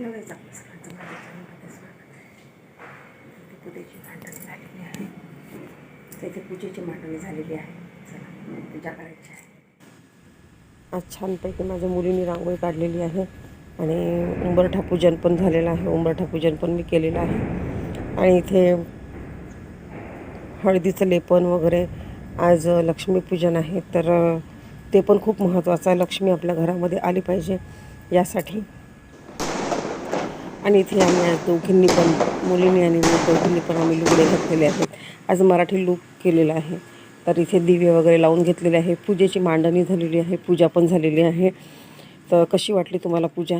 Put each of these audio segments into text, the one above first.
नव्हेच आपलं सगळ्यांचं माझ्या चॅनलमध्ये स्वागत आहे पूजेची मांडणी झालेली आहे तर पूजेची मांडणी झालेली आहे चला पूजा करायची आहे आज छानपैकी माझ्या मुलीने रांगोळी काढलेली आहे आणि उंबरठा पूजन पण झालेलं आहे. उंबरठा पूजन पण मी केलेलं आहे. आणि इथे हळदीचं लेपन वगैरे आज लक्ष्मीपूजन आहे. तर ते पण खूप महत्त्वाचं आहे. लक्ष्मी आपल्या घरामध्ये आली पाहिजे यासाठी. आणि इथे आम्ही आज दोघींनी पण मुलींनी आणि दोघींनी पण आम्ही लुगडे घातलेले आहेत. आज मराठी लुक केलेला आहे. तर इथे दिवे वगैरे लावून घेतलेले आहे. पूजेची मांडणी झालेली आहे. पूजा पण झालेली आहे. तर कशी वाटली तुम्हाला पूजा?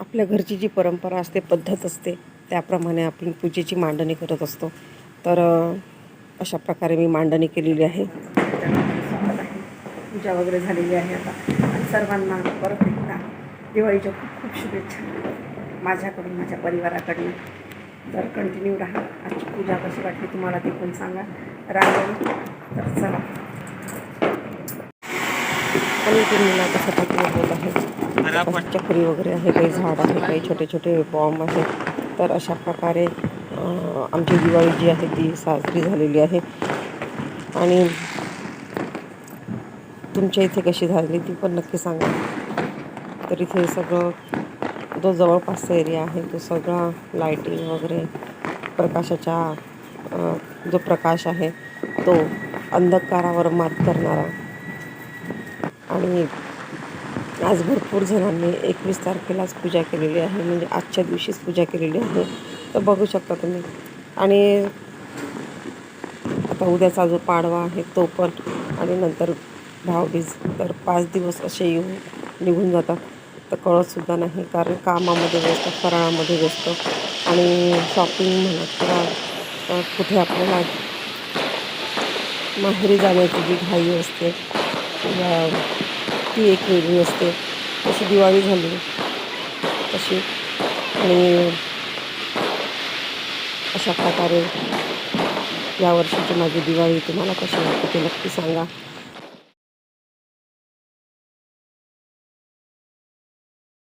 आपल्या घरची जी परंपरा असते पद्धत असते त्याप्रमाणे आपण पूजेची मांडणी करत असतो. तर अशा प्रकारे मी मांडणी केलेली आहे. पूजा वगैरे झालेली आहे आता. सर्वांना परत एकदा दिवाळीच्या खूप खूप शुभेच्छा. माझ्याकडून माझ्या परिवाराकडून तर कंटिन्यू राहा आजची पूजा कशी वाटली तुम्हाला ते पण सांगा. रांगोळी. तर चला. आणि फटाके आहे चक्री वगैरे आहे काही झाड आहे काही छोटे छोटे बॉम्ब आहे तर अशा प्रकारे आमची दिवाळी जी आहे ती साजरी झालेली आहे. आणि तुमच्या इथे कशी झाली ती पण नक्की सांगा. तर इथे सगळं जो जवळपासचा एरिया आहे तो सगळा लाईटिंग वगैरे प्रकाशाच्या जो प्रकाश आहे तो अंधकारावर मात करणारा. आणि आज भरपूर जणांनी एकवीस तारखेलाच पूजा केलेली आहे म्हणजे आजच्या दिवशीच पूजा केलेली आहे. तर बघू शकता तुम्ही. आणि आता उद्याचा जो पाडवा आहे तो पण आणि नंतर भावबीज तर पाच दिवस असे येऊन निघून जातात. तर कळतसुद्धा नाही कारण कामामध्ये व्यस्त फराळामध्ये व्यस्त आणि शॉपिंग म्हणा किंवा कुठे आपल्याला माहेरी जाण्याची जी घाई असते ती एक वेगळी असते. तशी दिवाळी झाली तशी आणि अशा प्रकारे यावर्षीची माझी दिवाळी तुम्हाला कशी वाटते ते नक्की सांगा.